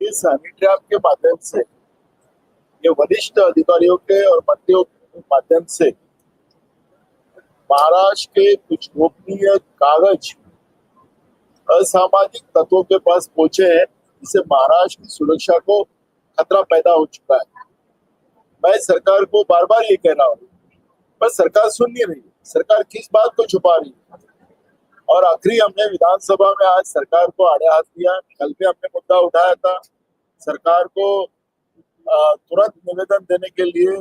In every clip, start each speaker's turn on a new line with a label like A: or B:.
A: इस हनी trap के माध्यम से, ये वरिष्ठ अधिकारियों के और मंत्रियों के माध्यम से महाराष्ट्र के कुछ गोपनीय कागज़ असामाजिक तत्वों के पास पहुँचे हैं, जिससे महाराष्ट्र की सुरक्षा को खतरा पैदा हो चुका है। मैं सरकार को बार बार ये कह रहा हूँ, पर सरकार सुन नहीं रही। सरकार किस बात को छुपा रही है? और आखिरी हमने विधानसभा में आज सरकार को आड़े हाथ दिया। कल भी हमने मुद्दा उठाया था। सरकार को तुरंत निवेदन देने के लिए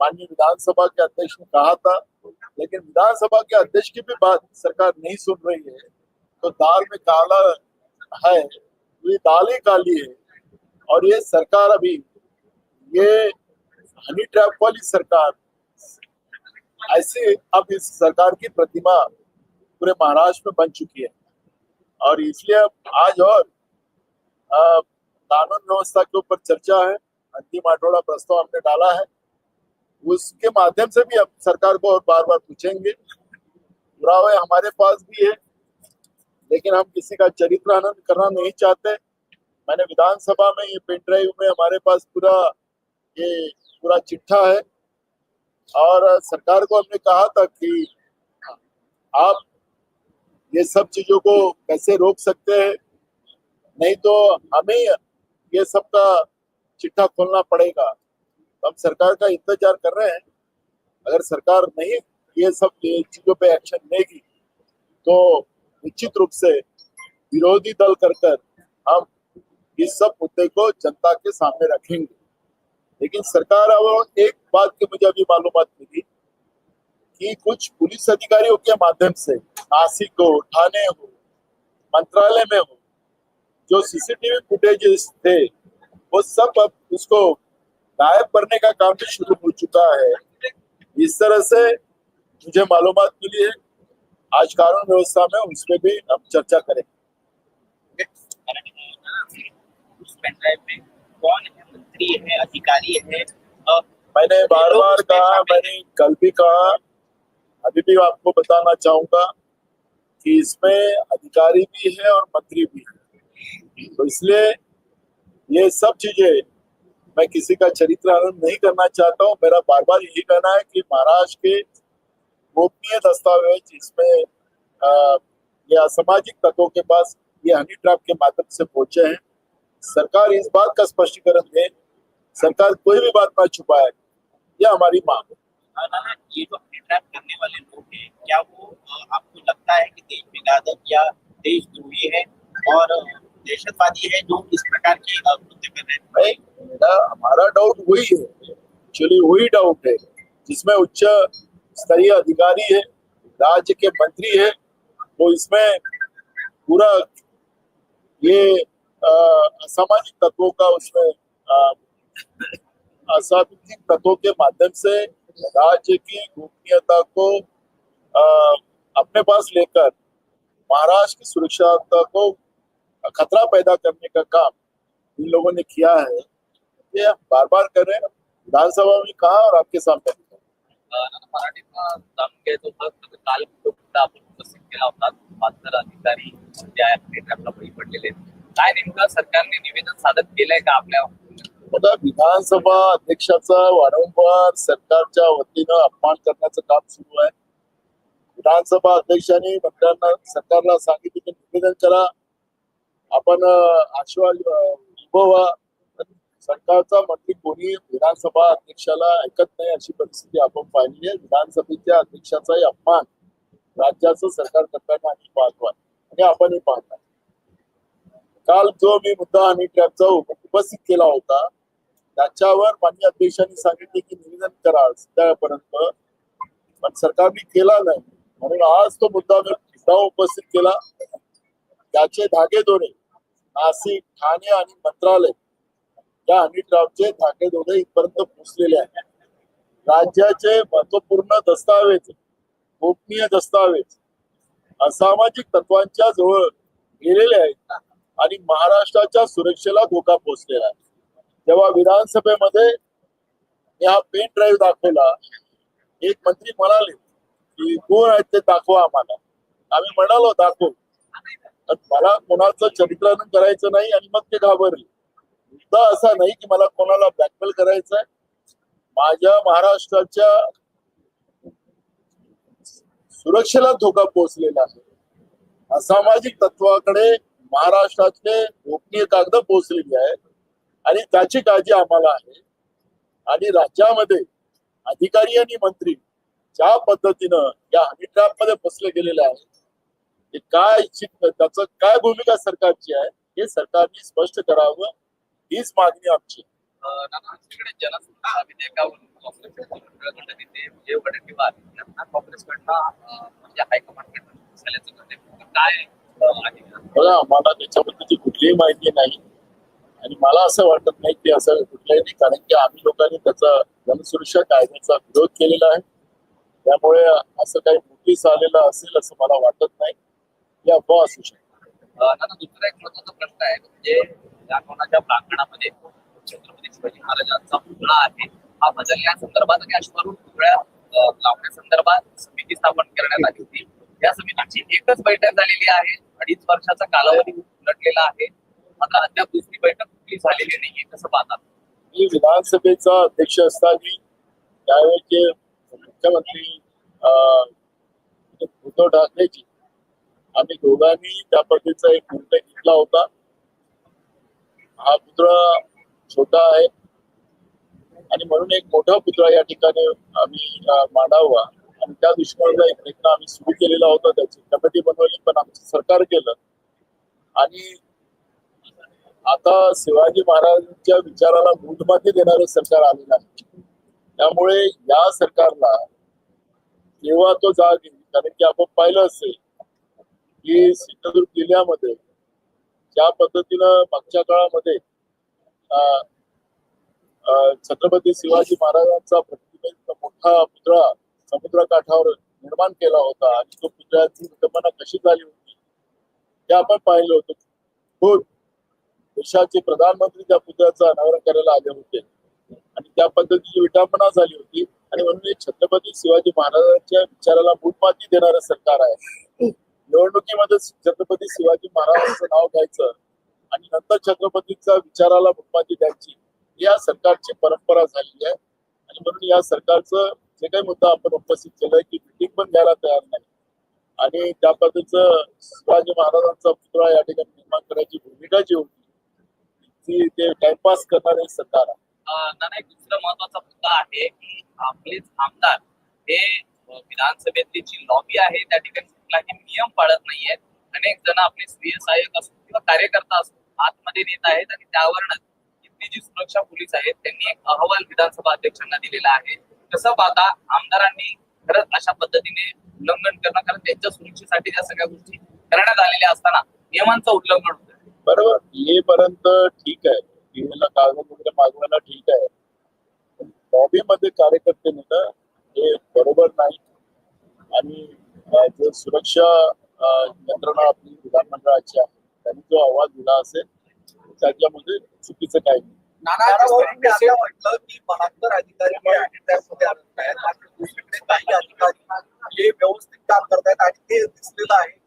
A: माननीय विधानसभा के अध्यक्ष ने कहा था। लेकिन विधानसभा के अध्यक्ष की भी बात सरकार नहीं सुन रही है। तो दाल में काला है ये दाल ही काली है। और ये सरकार अभी, ये हनी ट्रैप वाली सरकार, ऐसे अब इस सरकार की प्रतिमा पूरे महाराष्ट्र में बन चुकी है। और इसलिए आज और कानून व्यवस्था के ऊपर चर्चा है अंतिम आठवड़ा प्रस्ताव हमने डाला है। उसके माध्यम से भी अब सरकार को और बार बार पूछेंगे पुरावे हमारे पास भी है, लेकिन हम किसी का चरित्र हनन करना नहीं चाहते। मैंने विधानसभा में, ये पेन ड्राइव में हमारे पास पूरा, ये पूरा चिट्ठा है। और सरकार को हमने कहा था कि आप ये सब चीज़ों को कैसे रोक सकते हैं? नहीं तो हमें ये सब का चिट्ठा खोलना पड़ेगा। तो हम सरकार का इंतज़ार कर रहे हैं। अगर सरकार नहीं ये सब चीज़ों पे एक्शन लेगी तो निश्चित रूप से विरोधी दल कर कर हम इस सब मुद्दे को जनता के सामने रखेंगे। लेकिन सरकार अब एक बात की मुझे अभी मालूमात मिली कि कुछ पुलिस अधिकारियों के माध्यम से नासिक हो ठाणे हो मंत्रालय में हो जो सीसीटीवी फुटेजेस थे वो सब अब उसको गायब करने का काम भी शुरू हो चुका है। इस तरह से मुझे मालूमात मिली है आज कानून व्यवस्था में उस पर भी हम चर्चा करेंगे।
B: है है है?
A: मैंने बार बार कहा मैंने कल भी कहा अभी भी आपको बताना चाहूँगा कि इसमें अधिकारी भी है और मंत्री भी है। तो इसलिए ये सब चीज़ें मैं किसी का चरित्र हनन नहीं करना चाहता हूँ। मेरा बार बार यही कहना है कि महाराष्ट्र के गोपनीय दस्तावेज़ इसमें ये असामाजिक तत्वों के पास ये हनी ट्रैप के माध्यम से पहुँचे हैं। सरकार इस बात का स्पष्टीकरण दे, सरकार कोई भी बात ना छुपाए, यह हमारी मांग है।
B: ये जो ट्रैप करने वाले लोग हैं। क्या वो आपको लगता है कि देश विघातक या देशद्रोही है और दहशतवादी है जो इस प्रकार के कृत्य कर रहे हैं?
A: हमारा डाउट वही है। एक्चुअली वही डाउट है, जिसमें उच्च स्तरीय अधिकारी है, राज्य के मंत्री है, वो इसमें पूरा ये असामाजिक तत्वों का उसमें असामाजिक तत्वों के माध्यम से राज्य की गोपनीयता को अ, अपने पास लेकर महाराष्ट्र की सुरक्षा को खतरा पैदा करने का काम इन लोगों ने किया है। ये बार बार कर रहे हैं विधानसभा में कहा और आपके सामने।
B: काल तो आपण अधिकारी काय नेमकं सरकारने निवेदन सादर केलंय का
A: मला विधानसभा अध्यक्षाचा वारंवार सरकारच्या वतीनं अपमान करण्याचं काम सुरू आहे. विधानसभा अध्यक्षांनी मंत्र्यांना सरकारला सांगितलं की निवेदन करा. आपण आश्वास उभवा सरकारचा मंत्री कोणी विधानसभा अध्यक्षाला ऐकत नाही अशी परिस्थिती आपण पाहिली आहे. विधानसभेच्या अध्यक्षाचाही अपमान राज्याचं सरकार करताना आम्ही पाहतो आहे. आणि आपणही हे आहे. काल जो मी मुद्दा आणि ट्रॅपचा उपस्थित केला होता त्याच्यावर माननीय अध्यक्षांनी सांगितले की निवेदन करा त्यापर्यंत पण सरकारने केला नाही. म्हणून आज तो मुद्दा मी उपस्थित केला त्याचे धागेदोरे नाशिक ठाणे आणि मंत्रालय या हनी धागे धागेदोरे इथपर्यंत पोहोचलेले आहेत. राज्याचे महत्त्वपूर्ण दस्तावेज गोपनीय दस्तावेज असामाजिक तत्वांच्या जवळ गेलेले आहेत आणि महाराष्ट्राच्या सुरक्षेला धोका पोहोचलेला आहे. जेव्हा विधानसभेमध्ये या पेन ड्राईव्ह दाखवला एक मंत्री म्हणाले की कोण आहेत ते दाखवा आम्हाला. आम्ही म्हणालो दाखव. तर मला कोणाचं चरित्रानं करायचं नाही आणि मग ते घाबरले. मुद्दा असा नाही की मला कोणाला ब्लॅकमेल करायचं आहे माझ्या महाराष्ट्राच्या सुरक्षेला धोका पोहोचलेला आहे. असामाजिक तत्वाकडे महाराष्ट्रातले गोपनीय कागद पोहोचलेली आहेत. आणि त्याची काळजी आम्हाला आहे. आणि राज्यामध्ये अधिकारी आणि मंत्री ज्या पद्धतीनं या हनी ट्रॅपमध्ये फसले गेलेले आहेत ते काय इच्छित त्याचं काय भूमिका सरकारची आहे हे सरकारने स्पष्ट करावं हीच मागणी आमची
C: अं, म्हणजे आहे?
A: आम्हाला त्याच्याबद्दलची कुठलीही माहिती नाही. आणि मला असं वाटत नाही की असं कुठलंही नाही कारण की आम्ही लोकांनी त्याचा जनसुरक्षा कायद्याचा विरोध केलेला आहे. त्यामुळे असं काही नोटीस आलेलं असेल असं मला वाटत नाही. या अफवा असू शकते
C: दुसरा एक महत्त्वाचा प्रश्न आहे म्हणजे या कोणाच्या प्रांगणामध्ये छत्रपती शिवाजी महाराजांचा पुतळा आहे. हा बदलण्यासंदर्भात आणि अश्वारूढ पुतळ्या लावण्या लावण्यासंदर्भात समिती स्थापन करण्यात आली होती. या समितीची एकच बैठक झालेली आहे. अडीच वर्षाचा कालावधी उलटलेला आहे. मात्र अद्याप दुसरी बैठक कुठली झालेली नाहीये कसं पाहतात
A: मी विधानसभेचा अध्यक्ष असताना त्यावेळेचे मुख्यमंत्री उद्धव ठाकरेजी आम्ही दोघांनी त्या पद्धतीचा एक निर्णय घेतला होता. हा पुतळा छोटा आहे आणि म्हणून एक मोठा पुतळा या ठिकाणी आम्ही मांडावा. आणि त्या दृष्टीकोनाचा एक प्रयत्न आम्ही सुरू केलेला होता. त्याची कमिटी बनवली पण आमचं सरकार केलं. आणि आता शिवाजी महाराजांच्या विचाराला मूठमाती देणारं सरकार आलेलं आहे. त्यामुळे या सरकारला केव्हा तो जाग येईल? कारण की आपण पाहिलं असेल की सिंधुदुर्ग जिल्ह्यामध्ये ज्या पद्धतीनं मागच्या काळामध्ये अं, अं, छत्रपती शिवाजी महाराजांचा प्रतिमेचा मोठा पुतळा समुद्रकाठावर निर्माण केला होता आणि तो पुतळ्याची विटंबना कशी झाली होती हे आपण पाहिलं होतं. देशाचे प्रधानमंत्री त्या पुतळ्याचं अनावरण करायला आले होते. आणि त्या पद्धतीची विटापणा झाली होती. आणि म्हणून हे छत्रपती शिवाजी महाराजांच्या विचाराला मूठमाती देणारं सरकार आहे. निवडणुकीमध्ये छत्रपती शिवाजी महाराजांचं नाव घ्यायचं आणि नंतर छत्रपतीच्या विचाराला मूठमाती द्यायची या सरकारची परंपरा झालेली आहे. आणि म्हणून या सरकारचं जे काही मुद्दा आपण उपस्थित केलाय की मिटिंग पण घ्यायला तयार नाही. आणि त्या पद्धतीचं शिवाजी महाराजांचा पुतळा या ठिकाणी निर्माण करायची भूमिका जी होती की ते टाइमपास करणारे सरकार आहे
C: दुसरा महत्त्वाचा मुद्दा आहे की आपलेच आमदार हे विधानसभेतली जी लॉबी आहे त्या ठिकाणी कुठलाही नियम पाळत नाहीयेत. अनेक जण आपले स्वीय सहाय्यक असो किंवा कार्यकर्ता असो आतमध्ये नेत आहेत आणि त्यावरच इथली जी सुरक्षा पोलीस आहेत त्यांनी एक अहवाल विधानसभा अध्यक्षांना दिलेला आहे. तसं पाहता आमदारांनी खरंच अशा पद्धतीने उल्लंघन करणं कारण त्यांच्या सुरक्षेसाठी त्या सगळ्या गोष्टी करण्यात आलेल्या असताना नियमांचं उल्लंघन होतं.
A: बरोबर येईपर्यंत ठीक आहे. टीव्हीला कागदपत्र मागवायला ठीक आहे. लॉबीमध्ये कार्यकर्ते नेणं हे बरोबर नाही. आणि अं, जे सुरक्षा यंत्रणा आपली विधानमंडळाची आहे त्यांनी जो अहवाल दिला असेल त्याच्यामध्ये चुकीचं काही नाही.
D: म्हटलं की बहात्तर अधिकारी काही अधिकारी हे व्यवस्थित काम करतायत आणि ते दिसलेलं आहे.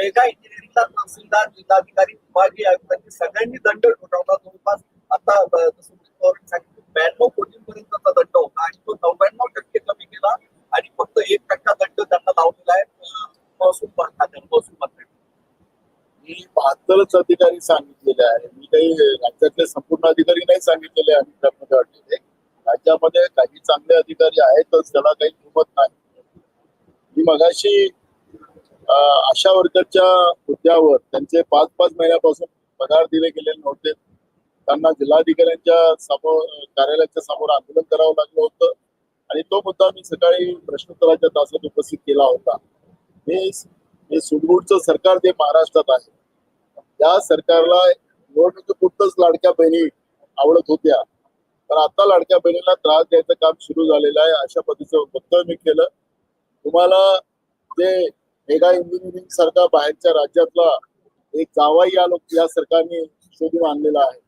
D: मेगा इंजिनिअरिंगचा तहसीलदार जिल्हाधिकारी विभागीय आयुक्तांनी सगळ्यांनी दंड ठोठावला. जवळपास आता जसं सांगितलं ब्याण्णव कोटींपर्यंतचा दंड होता आणि तो नव्याण्णव टक्के कमी केला आणि फक्त एक टक्का दंड त्यांना लावलेला आहे महसूल खात्याने महसूल मंत्री
A: मी बहात्तरच अधिकारी सांगितलेले आहे मी काही राज्यातले संपूर्ण अधिकारी नाही सांगितलेले आहे त्यामध्ये वाटलेले राज्यामध्ये काही चांगले अधिकारी आहेतच त्याला काही किंमत नाही. मी मगाशी आशा वर्करच्या मुद्द्यावर त्यांचे पाच पाच महिन्यापासून पगार दिले गेलेले नव्हते. त्यांना जिल्हाधिकाऱ्यांच्या समोर कार्यालयाच्या समोर आंदोलन करावं लागलं होतं. आणि तो मुद्दा मी सकाळी प्रश्नोत्तराच्या तासात उपस्थित केला होता. हे सुडगुडचं सरकार जे महाराष्ट्रात आहे त्या सरकारला निवडणुकीपुरतच लाडक्या बहिणी आवडत होत्या. पण आता लाडक्या बहिणीला त्रास द्यायचं काम सुरू झालेलं आहे अशा पद्धतीचं वक्तव्य मी केलं. तुम्हाला जे मेगा इंजिनिअरिंग सारखा बाहेरच्या राज्यातला एक जावाई या लोक या सरकारने शोधून आणलेला आहे.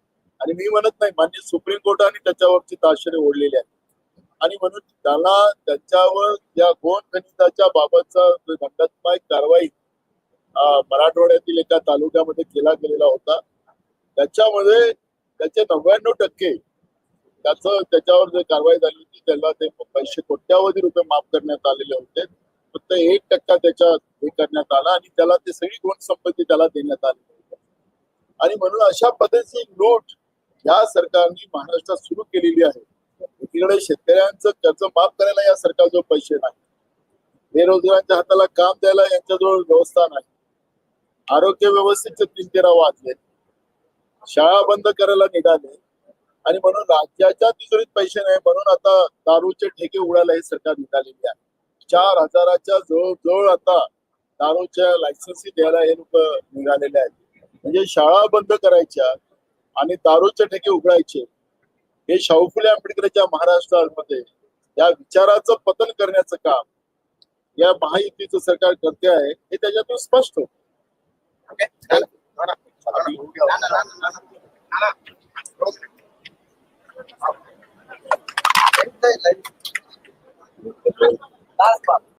A: आणि मी म्हणत नाही मान्य सुप्रीम कोर्टाने त्याच्यावरची ताशेरे ओढलेली आहे आणि म्हणून त्याला त्याच्यावर या गोन खनिजाच्या बाबतचा जो दंडात्मक कारवाई मराठवाड्यातील एका तालुक्यामध्ये केला गेलेला होता. त्याच्यामध्ये त्याचे नव्याण्णव टक्के त्याच त्याच्यावर जे कारवाई झाली होती त्याला ते पैसे कोट्यावधी रुपये माफ करण्यात आलेले होते. फक्त एक टक्का त्याच्यात हे करण्यात आला आणि त्याला ते सगळी गुण संपत्ती त्याला देण्यात आली. आणि म्हणून अशा पद्धतीची लूट या सरकारने महाराष्ट्रात सुरू केलेली आहे. एकीकडे शेतकऱ्यांचं कर्ज माफ करायला या सरकारजवळ पैसे नाही. बेरोजगारांच्या हाताला काम द्यायला यांच्याजवळ व्यवस्था नाही. आरोग्य व्यवस्थेचे तीन तेरा वाजले. शाळा बंद करायला निघाले. आणि म्हणून राज्याच्या तिजोरीत पैसे नाही. म्हणून आता दारूचे ठेके उडायला हे सरकार निघालेली आहे. चार हजाराच्या जवळजवळ आता दारूच्या लायसन्सी द्यायला हे लोक निघालेले आहेत. म्हणजे शाळा बंद करायच्या आणि दारूचे ठेके उघडायचे. हे शाहू फुले आंबेडकरच्या महाराष्ट्रामध्ये या विचाराचं पतन करण्याचं काम या महायुतीचं सरकार करते आहे हे त्याच्यातून स्पष्ट होतं.
D: das